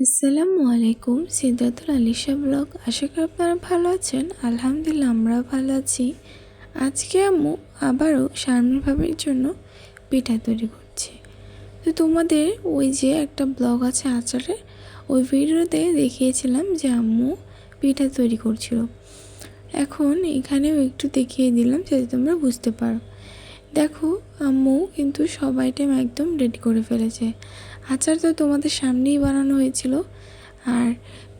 আসসালামু আলাইকুম, সিদ্ধাতুল আলিশা ব্লগ। আশা করি আপনারা ভালো আছেন। আলহামদুলিল্লাহ, আমরাও ভালো আছি। আজকে আম্মু আবারও শারমিন জন্য পিঠা তৈরি করছে। তো তোমাদের ওই যে একটা ব্লগ আছে আচারে, ওই ভিডিওতে দেখিয়েছিলাম যে আম্মু পিঠা তৈরি করছিল। এখন এখানেও একটু দেখিয়ে দিলাম যাতে তোমরা বুঝতে পারো। দেখো, আম্মু কিন্তু সব আইটেম একদম রেডি করে ফেলেছে। আচার তো তোমাদের সামনেই বানানো হয়েছিল, আর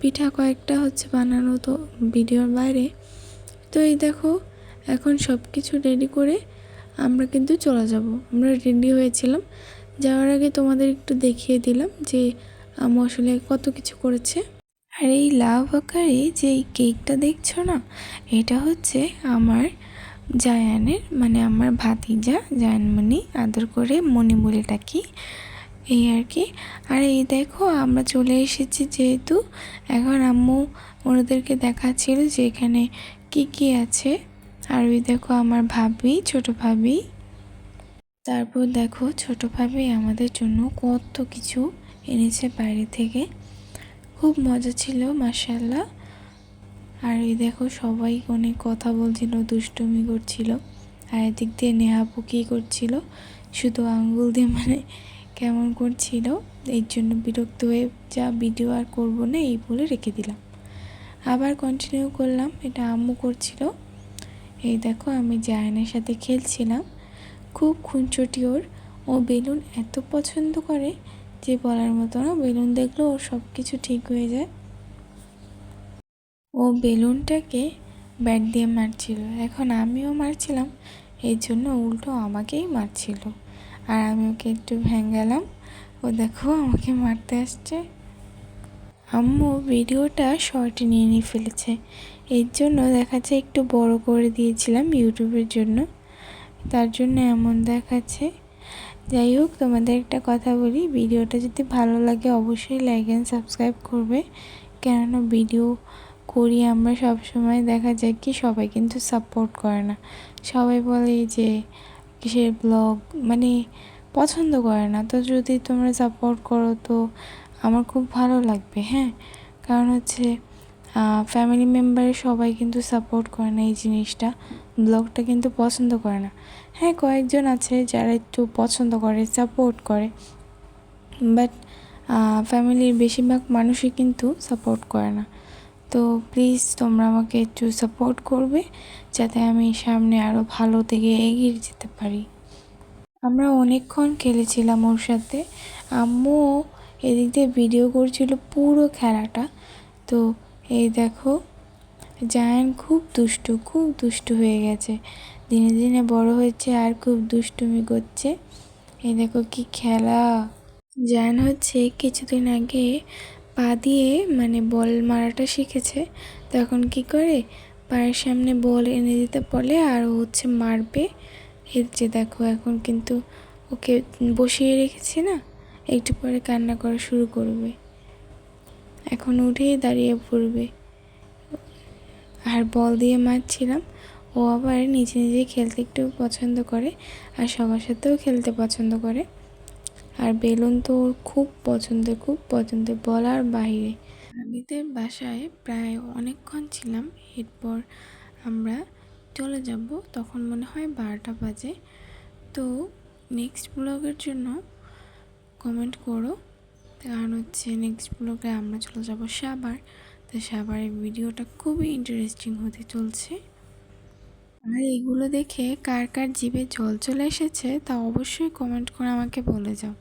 পিঠা কয়েকটা হচ্ছে বানানো তো ভিডিওর বাইরে। তো এই দেখো, এখন সব কিছু রেডি করে আমরা কিন্তু চলে যাব। আমরা রেডি হয়েছিলাম। যাওয়ার আগে তোমাদের একটু দেখিয়ে দিলাম যে আম্মু আসলে কত কিছু করেছে। আর এই লাভ আকারে যে কেকটা দেখছ না, এটা হচ্ছে আমার জায়ানের মানে আমার ভাতিজা জায়ানমণি, আদর করে মণি বলে ডাকি। এই আর কি। আর এই দেখো, আমরা চলে এসেছি যেহেতু। এখন আম্মু ওনাদেরকে দেখাচ্ছিল যে এখানে কি কি আছে। আর ওই দেখো আমার ভাবি, ছোট ভাবি। তারপর দেখো, ছোট ভাবি আমাদের জন্য কত কিছু এনেছে বাইরে থেকে। খুব মজা ছিল মাসাল্লাহ আর এই দেখো সবাই অনেক কথা বলছিল, দুষ্টুমি করছিল। আর এদিক দিয়ে নেহাপু কী করছিল? শুধু আঙ্গুল দিয়ে মানে কেমন করছিল? এর জন্য বিরক্ত হয়ে যা ভিডিও আর করব না, এই বলে রেখে দিলাম। আবার কন্টিনিউ করলাম, এটা আম্মু করছিল। এই দেখো আমি জায়নের সাথে খেলছিলাম। খুব খুনচটি ওর। ও বেলুন এত পছন্দ করে যে বলার মতো না, বেলুন দেখলেও ওর সব কিছু ঠিক হয়ে যায়। ও বেলুনটাকে ব্যাট দিয়ে মারছিল। এখন আমিও মারছিলাম এই জন্য উল্টো আমাকেই মারছিল। আর আমি ওকে একটু ভেঙ্গালাম। ও দেখো আমাকে মারতে আসছে। আম্মু ভিডিওটা শর্টে নিয়ে নিয়ে ফেলেছে। এর জন্য দেখাচ্ছে একটু বড় করে দিয়েছিলাম ইউটিউবের জন্য। তার জন্য এমন দেখাচ্ছে। যাই হোক, তোমাদের একটা কথা বলি, ভিডিওটা যদি ভালো লাগে অবশ্যই লাইক অ্যান্ড সাবস্ক্রাইব করবে। কেননা ভিডিও করি আমরা সব সময় দেখা যায় কি সবাই কিন্তু সাপোর্ট করে না। সবাই বলে যে কিসের ব্লগ মানে পছন্দ করে না। তো যদি তোমরা সাপোর্ট করো তো আমার খুব ভালো লাগবে হ্যাঁ? কারণ হচ্ছে ফ্যামিলি মেম্বারের সবাই কিন্তু সাপোর্ট করে না এই জিনিসটা। ব্লগটা কিন্তু পছন্দ করে না। হ্যাঁ কয়েকজন আছে যারা একটু পছন্দ করে সাপোর্ট করে। বাট ফ্যামিলির বেশিরভাগ মানুষই কিন্তু সাপোর্ট করে না। তো প্লিজ তোমরা আমাকে একটু সাপোর্ট করবে, যাতে আমি সামনে আরও ভালো থেকে এগিয়ে যেতে পারি। আমরা অনেকক্ষণ খেলেছিলাম ওর সাথে। আম্মু এদিক দিয়ে ভিডিও করছিল পুরো খেলাটা। তো এই দেখো, জায়ান খুব দুষ্টু খুব দুষ্টু হয়ে গেছে। দিনে দিনে বড় হয়েছে আর খুব দুষ্টুমি করছে। এই দেখো কি খেলা। জায়ান হচ্ছে কিছুদিন আগে পা দিয়ে মানে বল মারাটা শিখেছে তখন কি করে? পায়ের সামনে বল এনে দিতে বলে আর ও হচ্ছে মারবে। এর যে দেখো, এখন কিন্তু ওকে বসিয়ে রেখেছি না, একটু পরে কান্না করা শুরু করবে। এখন উঠেই দাঁড়িয়ে পড়বে। আর বল দিয়ে মারছিলাম, ও আবার নিজে নিজে খেলতে একটু পছন্দ করে আর সবার সাথেও খেলতে পছন্দ করে। আর বেলুন তো ওর খুব পছন্দের খুব পছন্দের বলার বাইরে। আমিদের বাসায় প্রায় অনেকক্ষণ ছিলাম, এরপর আমরা চলে যাব তখন মনে হয় বারোটা বাজে। তো নেক্সট ব্লগের জন্য কমেন্ট করো। কারণ হচ্ছে নেক্সট ব্লগে আমরা চলে যাব সাবার তো সাবারের ভিডিওটা খুবই ইন্টারেস্টিং হতে চলছে। আর এগুলো দেখে কার কার জিভে জল চলে এসেছে তা অবশ্যই কমেন্ট করে আমাকে বলে যাও।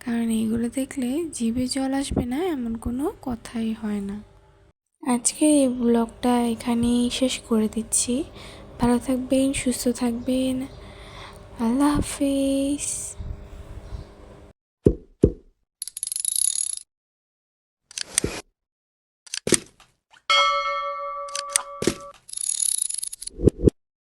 কারণ এইগুলো দেখলে জিভে জল আসবে না, এমন কোনো কথাই হয় না। আজকে এই ব্লগটা এখানেই শেষ করে দিচ্ছি। ভালো থাকবেন, সুস্থ থাকবেন। আল্লাহ হাফিজ।